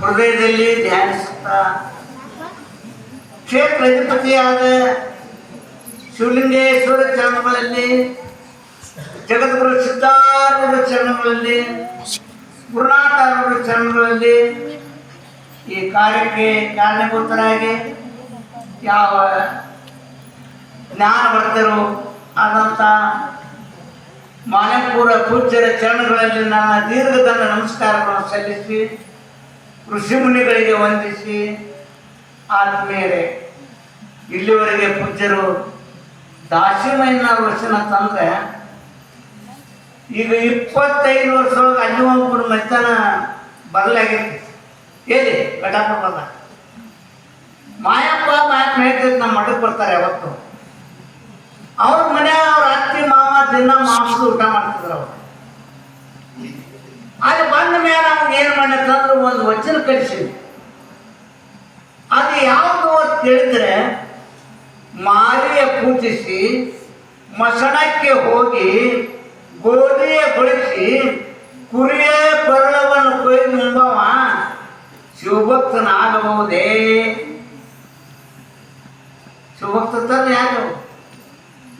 ಹೃದಯದಲ್ಲಿ ಧ್ಯಾನಿಸುತ್ತಾ. ಕ್ಷೇತ್ರ ಅಧಿಪತಿಯಾದ ಶಿವಲಿಂಗೇಶ್ವರ ಚರಣಗಳಲ್ಲಿ, ಜಗದ್ಗುರು ಸಿದ್ಧಾರೂಢ ಚರಣಗಳಲ್ಲಿ, ಗುರುನಾಥಾರೂಢ ಚರಣಗಳಲ್ಲಿ ಈ ಕಾರ್ಯಕ್ಕೆ ಕಾರಣಭೂತರಾಗಿ ಯಾವ ಜ್ಞಾನವರ್ತರು ಆದಂಥ ಮಾನಪುರ ಪೂಜ್ಯರ ಚರಣಗಳಲ್ಲಿ ನನ್ನ ದೀರ್ಘದಂಡ ನಮಸ್ಕಾರಗಳನ್ನು ಸಲ್ಲಿಸಿ ಋಷಿಮುನಿಗಳಿಗೆ ವಂದಿಸಿ ಆದ್ಮೇಲೆ ಇಲ್ಲಿವರೆಗೆ ಪೂಜ್ಯರು ದಾಸಿಮಯ್ಯನ ವರ್ಷನ ತಂದ್ರೆ ಈಗ ಇಪ್ಪತ್ತೈದು ವರ್ಷದೊಳಗೆ ಅಲ್ಲಿ ಮಧ್ಯಾಹ್ನ ಬರಲಾಗಿತ್ತು. ಎಲ್ಲಿ? ಬಂದ ಮಾಯಪ್ಪ ಮಾತ್ಮ ಹೇಳ್ತಿದ್ ನಮ್ಮ ಮಠಕ್ಕೆ ಬರ್ತಾರೆ ಯಾವತ್ತು. ಅವ್ರ ಮನೆ ಅವ್ರ ಅತ್ತಿ ಮಾವ ದಿನ ಮಾಂಸದ ಊಟ ಮಾಡ್ತಿದ್ರು ಅವ್ರು ಅಲ್ಲಿ ಬಂದ ಮೇಲೆ ಅವ್ನು ತಂದು ಒಂದು ವಚನ ಕಳಿಸಿ ಅದು ಯಾವುದು ಅಂತ ಕೇಳಿದ್ರೆ ಮಾರಿಯ ಪೂಜಿಸಿ, ಮಸಣಕ್ಕೆ ಹೋಗಿ ಗೋಧಿಯ ಬಳಸಿ ಕುರಿಯ ಕೊರಳವನ್ನು ಕೊಯ್ದು ಮುಂಬವ ಶಿವಭಕ್ತನಾಗಬಹುದೇ ಶಿವಭಕ್ತ ತಂದ್ರೆ ಯಾರು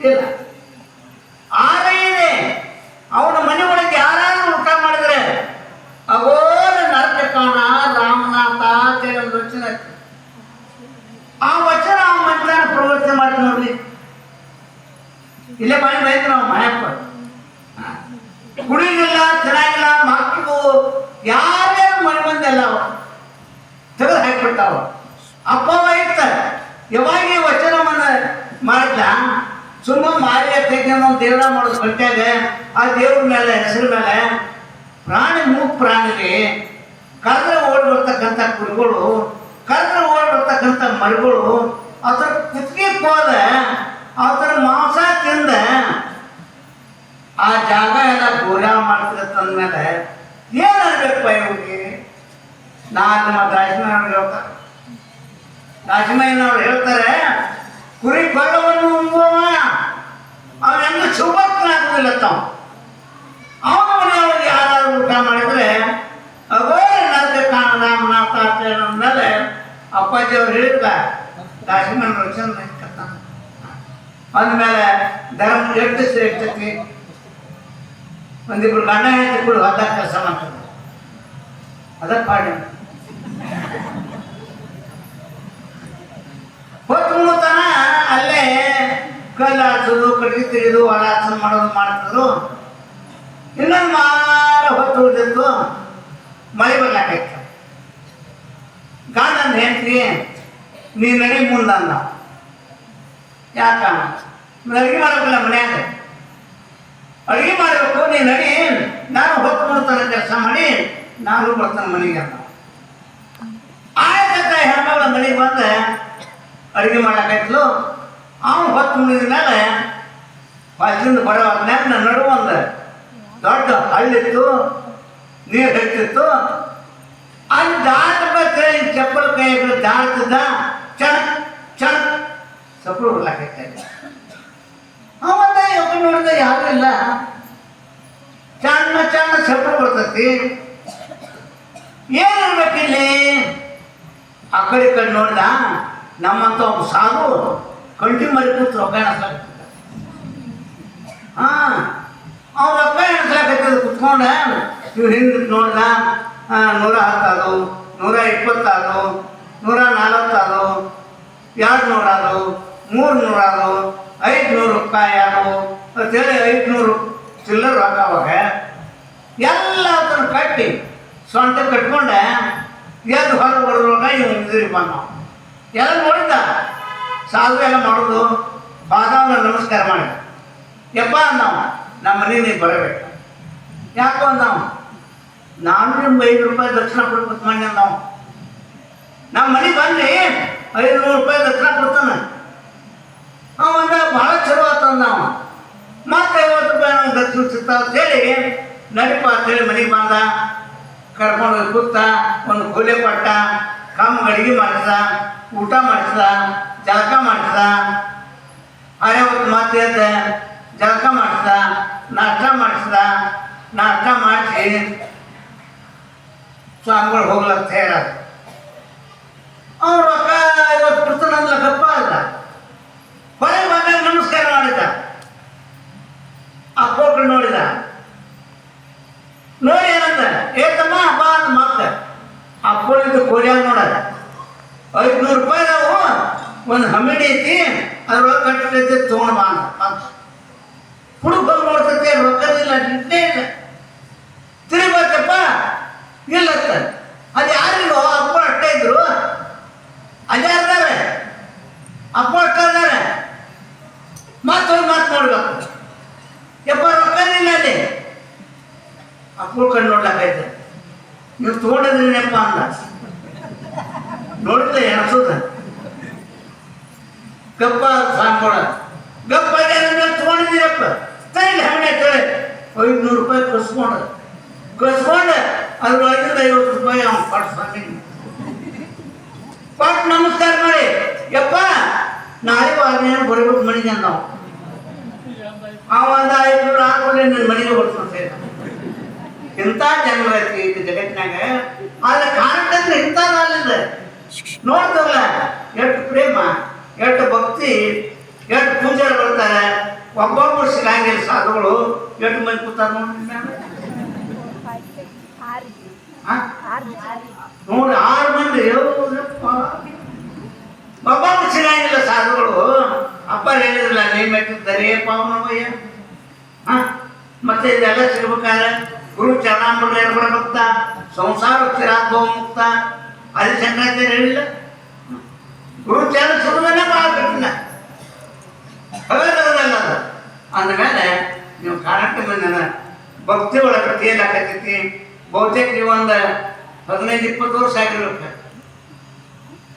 ಇಲ್ಲ ಆರೇ ಇದೆ ಅವನ ಮನೆ ಒಳಗೆ ಯಾರು ಊಟ ಮಾಡಿದ್ರೆ ಅಗೋರ ನರಕ ಕಾಣ ರಾಮನಾಥ ಅಂತೇಳಿ ಒಂದು ವಚನ ಐತಿ. ಆ ವಚನ ಆ ಮಂತ್ರನ ಪ್ರವರ್ತನೆ ಮಾಡಿ ನೋಡ್ರಿ ಇಲ್ಲೇ ಮನೆ ಬೈದ್ರು ನಾವು ಮಾಯಪ್ಪ ಕುಡಿಲಿಲ್ಲ ಚೆನ್ನಾಗಿಲ್ಲ ಮಕ್ಕಳು ಯಾರ್ಯಾರು ಮನೆ ಬಂದೆಲ್ಲ ಅವ ತೆಗೆದು ಹಾಕಿಬಿಟ್ಟಾವ ಅಪ್ಪ ಇರ್ತಾರೆ. ಯಾವಾಗ ಈ ಮನ ಮಾಡಿದ ಸುಮ್ಮ ಮಾರಿಯ ತೆಗೆದು ದೇವರ ಮಾಡೋದು ಗಂಟ್ಯಾಗ ಆ ದೇವ್ರ ಮೇಲೆ, ಹೆಸರು ಮೇಲೆ, ಪ್ರಾಣಿ ಮೂಕ್ ಪ್ರಾಣಿಗೆ ಕರೆದ್ರೆ ಓಡಿ ಬರ್ತಕ್ಕಂಥ ಕುರಿಗಳು, ಕರೆದ್ರೆ ಓಡಿ ಬರ್ತಕ್ಕಂಥ ಮರಿಗಳು ಅದರ ಕುತ್ತಿಗೆ ಹೋದ ಅದರ ಮಾಂಸ ತಿಂದ ಆ ಜಾಗ ಎಲ್ಲ ಗೋರ್ಯ ಮಾಡ್ತಿರತ್ತಂದ್ಮೇಲೆ ಏನು ಅನ್ಬೇಕಪ್ಪ ಇವ್ರಿಗೆ ನಾನು ನಮ್ಮ ದಾಸಿಮಯ್ಯನವ್ರು ಹೇಳ್ತಾರೆ ದಾಸಿಮಯ್ಯನವ್ರು ಹೇಳ್ತಾರೆ, ಕುರಿ ಕೊಳ್ಳವನ್ನು ಉಂಬುವ ಅವನೆಂದು ಸುಭಕ್ತನಾಗುವುದಿಲ್ಲ ತಾವು. ಅವನ ಮನೆಯೊಳಗೆ ಯಾರಾದ್ರೂ ಊಟ ಮಾಡಿದ್ರೆ ಅಗೋರ ನರಕ ಕಾಣ ರಾಮನಾಥ ಅಂತ ಮೇಲೆ ಅಪ್ಪಾಜಿ ಅವ್ರು ಹೇಳಿಲ್ಲ ದಾಸಿಮಯ್ಯನ ರಚನೆ ಅಂದಮೇಲೆ ಧರ್ಮ ಎಷ್ಟು ಶ್ರೇಷ್ಠತೆ ಒಂದಿಬ್ರು ಗಂಡ ಹೆಂಡತಿ ಕೂಡ ಅದ ಕೆಲಸ ಮಾಡ್ತಾರೆ. ಅದಕ್ಕೆ ಪಾಡಿ ಹೊತ್ತು ಮುಳುತನ ಅಲ್ಲೇ ಕಲ್ಲು ಆಡ್ಸೋದು ಕಟ್ಟಿಗೆ ತೆಗೆದು ಹೊಲ ಆಡ್ಸೋದು ಮಾಡೋದು ಮಾಡ್ತಿದ್ರು. ಇನ್ನೊಂದು ಮಾರ ಹೊತ್ತು ಉಳಿದಿತ್ತು, ಮಳೆ ಬರ್ಲಾಕಾಯ್ತು ಗಾಂಧನ್ ಹೆಂಡ್ತಿ, ನೀ ನಡಿ ಮುಂದಂದ ಯಾಕ ಅಡುಗೆ ಮಾಡೋಕ್ಕಿಲ್ಲ ಮನ್ಯಾಗ ಅಡುಗೆ ಮಾಡಬೇಕು ನೀ ನಡಿ ನಾನು ಹೊತ್ತು ಬಿಡ್ತಾನೆ ನಾನು ಬರ್ತಾನೆ ಮನೆಗೆ ಅಂತ. ಆಯ್ತಕ್ಕ ಹೆಣ್ಮಗಳ ಮನೆಗೆ ಬಂದ ಅಡುಗೆ ಮಾಡಕ್ಕಾಯ್ತು ಅವನು ಹೊತ್ತು ಮುಗಿದ ಮೇಲೆ ಹೊತ್ತಿಂದ ಬರೋ ಹೊತ್ನ್ಯಾಗ ನನ್ನ ನಡು ಒಂದು ದೊಡ್ಡ ಹಳ್ಳಿತ್ತು, ನೀರು ಹೆಚ್ಚಿತ್ತು ಅಲ್ಲಿ ದಾಟಬೇಕು ಚಪ್ಪಲ್ ಕೈ ಹಿಡ್ದು ದಾಟ್ತಿದ್ದ ಚಣಕ್ ಚಣಕ್ ಚಪ್ಪಲು ಬರ್ಲಾಕೈತೆ ಅವತ್ತ ಯಾರು ಇಲ್ಲ. ಚಣ್ಣ ಚಣ್ಣ ಚಪ್ಪಲು ಬರ್ತೈತಿ. ಏನಿರ್ಬೇಕಿಲ್ಲಿ ಆ ಕಡೆ ಕಡೆ ನೋಡ್ದ ನಮ್ಮಂತ ಒಬ್ಬ ಸಾಧು ಕಂಟಿ ಮರಿ ಕೂತು ರೊಕ್ಕ ಎಣಸ್ಲಾಕ ಹಾ ಅವ್ನು ರೊಕ್ಕ ಎಣಸ್ಲಾಕತ್ತಿದ್ದ ಕುತ್ಕೊಂಡ. ಇವ್ರು ಹಿಂದೆ ನೋಡ್ದ ನೂರ ಹತ್ತಾದವು ನೂರ ಇಪ್ಪತ್ತಾದವು ನೂರ ನಲವತ್ತಾದವು ಎರಡು ನೂರಾದವು ಮೂರು ನೂರಾದು, ಐದುನೂರು ರೂಪಾಯಿ ಆದವು ಅಂತೇಳಿ ಐದುನೂರು ಚಿಲ್ಲರ್ ರೊಕ್ಕ ಅವಾಗ ಎಲ್ಲ ಅದನ್ನು ಕಟ್ಟಿ ಸೊಂಟ ಕಟ್ಕೊಂಡೆ, ಎದ್ದು ಹೊರ ಬರೋದ್ರೊಳಗ ಇವ್ ಇದ್ರಿ ಬಂದ ಎಲ್ಲ ನೋಡಿದ್ದ? ಸಾಲ್ವೆ ಎಲ್ಲ ಮಾಡೋದು. ಬಾದಾಮನ ನಮಸ್ಕಾರ ಮಾಡಿ ಯಪ್ಪ ಅಂದವ? ನಮ್ಮ ಮನೆ ನೀವು ಬರಬೇಕು. ಯಾಕೋ ಅಂದವ? ನಾನು ನಿಮ್ಗೆ ಐದು ರೂಪಾಯಿ ದಕ್ಷಿಣ ಕೊಡ್ಬೇಕು ಮನೆ ಅಂದವ. ನಮ್ಮ ಮನೆಗೆ ಬಂದು ಐದುನೂರು ರೂಪಾಯಿ ದಕ್ಷಿಣ ಕೊಡ್ತಾನೆ. ಅವಂದ ಭಾಳ ಚಲೋ ಆತಂದ ಅವ ಮತ್ತೆ ಐವತ್ತು ರೂಪಾಯಿ ನಮ್ಗೆ ದಕ್ಷಿಣ ಸಿಗ್ತಾವ ಅಂತೇಳಿ ನಡಿಪ ಅಂತೇಳಿ ಮನೆಗೆ ಬಂದ. ಕರ್ಕೊಂಡು ಹೋಗಿ ಕೂತ ಒಂದು ಕೂಲೆ ಕೊಟ್ಟ ಕಮ್ ಅಡಿಗೆ ಮಾಡಿದ ಊಟ ಮಾಡಿದ ಜಳಕ ಮಾಡಿದ ಅರೆ ಹೊತ್ತು ಮತ್ತೆ ಜಳಕ ಮಾಡಿದ ನಾಷ್ಟ ಮಾಡಿಸ್ದ, ನಾಷ್ಟ ಮಾಡಿಸಿ ಸ್ವಾಮಿಗಳು ಹೋಗ್ಲಂತ ಹೇಳ ಅವ್ರು ರೊಕ್ಕ ಇವತ್ತು ಕೊಡ್ತಾನಂದ್ಲ ಗಪ್ಪ ಅಲ್ಲ ಹೊರಗೆ ಬಂದಾಗ ನಮಸ್ಕಾರ ಮಾಡಿದ ಅಪ್ಪೋಕ್ರು ನೋಡಿದ ನೋಡಿ ಏನಂತ ಏತಮ್ಮ ಬಾ ಅಂದ ಮಕ್ಕ ಅಪ್ಪಳಿದ್ದು ಕೋರಿಯಾಗ ನೋಡದ ಐದ್ನೂರು ರೂಪಾಯಿ ನಾವು ಹಮ್ಮಿಡಿ ಐತಿ ಅದ್ರೊಳಗೆ ಕಟ್ಟಿದ್ದೆ ತೊಗೊಂಡು ಬಾ ಮತ್ತ ಹುಡುಗ ಬಂದು ನೋಡ್ತೈತಿ ರೊಕ್ಕದಿಲ್ಲ ಇಟ್ಟೇ ಇಲ್ಲ. ತಿರುಗಿ ಇಲ್ಲ ಇಲ್ಲತ್ತ ಅದು ಯಾರಿಲ್ಲೋ, ಅಪ್ಪ ಅಟ್ಟ ಇದ್ರು. ಅಲ್ಲಿ ಅದಾರೆ ಅಪ್ಪ ಅಟ್ಟ ಇದ್ದಾರೆ. ಮತ್ತೊಂದು ಮಾತು ನೋಡ್ಬೇಕು ಯಪ್ಪ ರೊಕ್ಕದಿಲ್ಲ ಅಲ್ಲಿ. ಅಪ್ಪ ಕಣ್ಣು ನೋಡ್ಲಾಕೈತೆ ನೀವು ತೊಗೊಂಡಿದ್ರೇನಪ್ಪ ಅಂದ. ನೋಡಿದ್ರೆ ಎಣಸೋದ ಗಪ್ಪ ಸಾಂಬೋಳ ಗಪ್ಪ ತೊಗೊಂಡಿದ್ದೀರಪ್ಪ ಕೈಲಿ ಹಣ್ಣೆ ಕಳೆ ಐದುನೂರು ರೂಪಾಯಿ ಕಸ್ಕೊಂಡ ಕಸ್ಕೊಂಡ ಅದ್ರೊಳಗಿಂದ ಐವತ್ತು ರೂಪಾಯಿ ಅವ್ನು ಕೊಟ್ಟು ಸ್ವಾಮಿ ಕೊಟ್ಟು ನಮಸ್ಕಾರ ಮಾಡಿ. ಯಪ್ಪ, ನಾಳೆ ವಾರನೇನು ಬರಬೇಕು ಮನೆಗೆ ನಾವು ಅವ ಒಂದು ಐದುನೂರು ಹಾಕೊಂಡು ನನ್ನ ಮನೆಗೆ ಹೊಡ್ಕೊಂತ ಇಂಥ ಜನರ ಐತಿ ಜಗತ್ತಿನಾಗ? ಆದ್ರೆ ಕಾರಣಕ್ಕೆ ಇಂಥ ಅಲ್ಲಿಂದ ನೋಡ್ತಲ್ಲ, ಎಷ್ಟು ಪ್ರೇಮ. ಎಷ್ಟು ಭಕ್ತಿ ಎಷ್ಟು ಪೂಜಾರಿ ಬರ್ತಾರೆ. ಒಬ್ಬೊಬ್ಬರು ಸಿಗಂಗಿಲ್ಲ ಸಾಧುಗಳು. ಎಷ್ಟು ಮಂದಿ ಕೂತಾರ ನೋಡಿ ನೋಡಿ ಆರು ಮಂದಿ. ಒಬ್ಬೊಬ್ಬರು ಸಿಗಂಗಿಲ್ಲ ಸಾಧುಗಳು. ಅಪ್ಪ ಹೇಳಿದ್ರಲ್ಲ ನೇಮೆಟ್ಟಿದ್ದಾರೆ ಪಾವನವಯ್ಯ ಹಾ ಮತ್ತೆ ಇದೆಲ್ಲ ಸಿಗ್ಬೇಕಾದ್ರೆ ಗುರು ಚರಣಾಮೃತ ಮುಕ್ತ, ಸಂಸಾರ ಸ್ಥಿರಾತ್ಮ ಮುಕ್ತ. ಅದೇ ಶಂಕರಾಚಾರ್ಯ ಹೇಳಿಲ್ಲ? ಗುರು ಚರಣ ಸಿಗುದನ್ನೇ ಭಾಳ ಕಠಿಣ ಹಗಲಲ್ಲ ಅದು ಅಂದಮೇಲೆ ನೀವು ಕಾರಣಕ್ಕೆ ಬಂದನ ಭಕ್ತಿ ಒಳಗೆ ತೇಲಾಕತ್ತೈತಿ ಬಹುತೇಕ ನೀವು ಒಂದು ಹದಿನೈದು, ಇಪ್ಪತ್ತು ವರ್ಷ ಆಗಿರ್ಬೇಕು.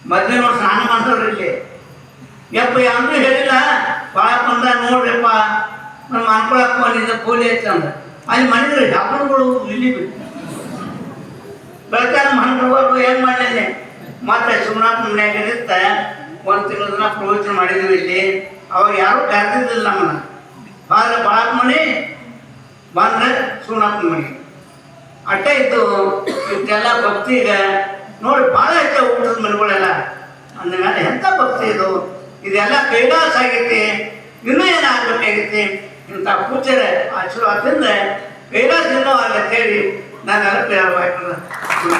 ಮೊದಲೇ ನೋಡಿ ಸ್ನಾನ ಮಾಡ್ದವ್ರು ಇಲ್ಲಿ. ಯಪ್ಪ ಯಾರು ಹೇಳಿಲ್ಲ. ಭಾಳ ಬಂದ, ನೋಡ್ರಿಪ್ಪ. ನಮ್ಮ ಅನ್ಕೊಳಕ್ಕೆ ಬಂದಿದ್ದ ಕೂಲಿ ಐತೆ ಅಂದ. ಅಲ್ಲಿ ಮನೆಗಳು ಡಾಕ್ಟರ್ಗಳು ಇಲ್ಲಿ ನಮ್ಮ ಹಣ್ಣುಗಳು ಏನು ಮಾಡೇನೆ ಮತ್ತೆ ಸುಮನಾಥ ಮನ್ಯಾಗ ನಿಂತ ಒಂದು ತಿಂಗಳ ದಿನ ಪ್ರವಚನ ಮಾಡಿದ್ವಿ ಇಲ್ಲಿ. ಅವಾಗ ಯಾರು ಕರೆದಿದ್ದಿಲ್ಲ ನಮ್ಮನ್ನ. ಆದ್ರೆ ಭಾಳ ಮಣಿ ಬಂದ್ರೆ ಸುಮ್ಮನಾಥನ ಮನೆ ಅಟ್ಟೆ ಇತ್ತು ಇವಕ್ಕೆಲ್ಲ ಭಕ್ತಿ ಇದೆ. ನೋಡಿ ಭಾಳ ಐತೆ ಊಟದ ಮನೆಗಳೆಲ್ಲ. ಅಂದಮೇಲೆ ಎಂಥ ಭಕ್ತಿ ಇದು? ಇದೆಲ್ಲ ಕೈಲಾಸ ಆಗೈತಿ. ಇನ್ನೂ ಏನಾಗಬೇಕಾಗೈತಿ ಇಂಥ ಪೂಜೆರ ಆಶೀರ್ವಾದದಿಂದ ಕೈಲಾಸ ಇನ್ನೂ ಆಗತ್ತೇಳಿ ನಾನು ನೆನಪು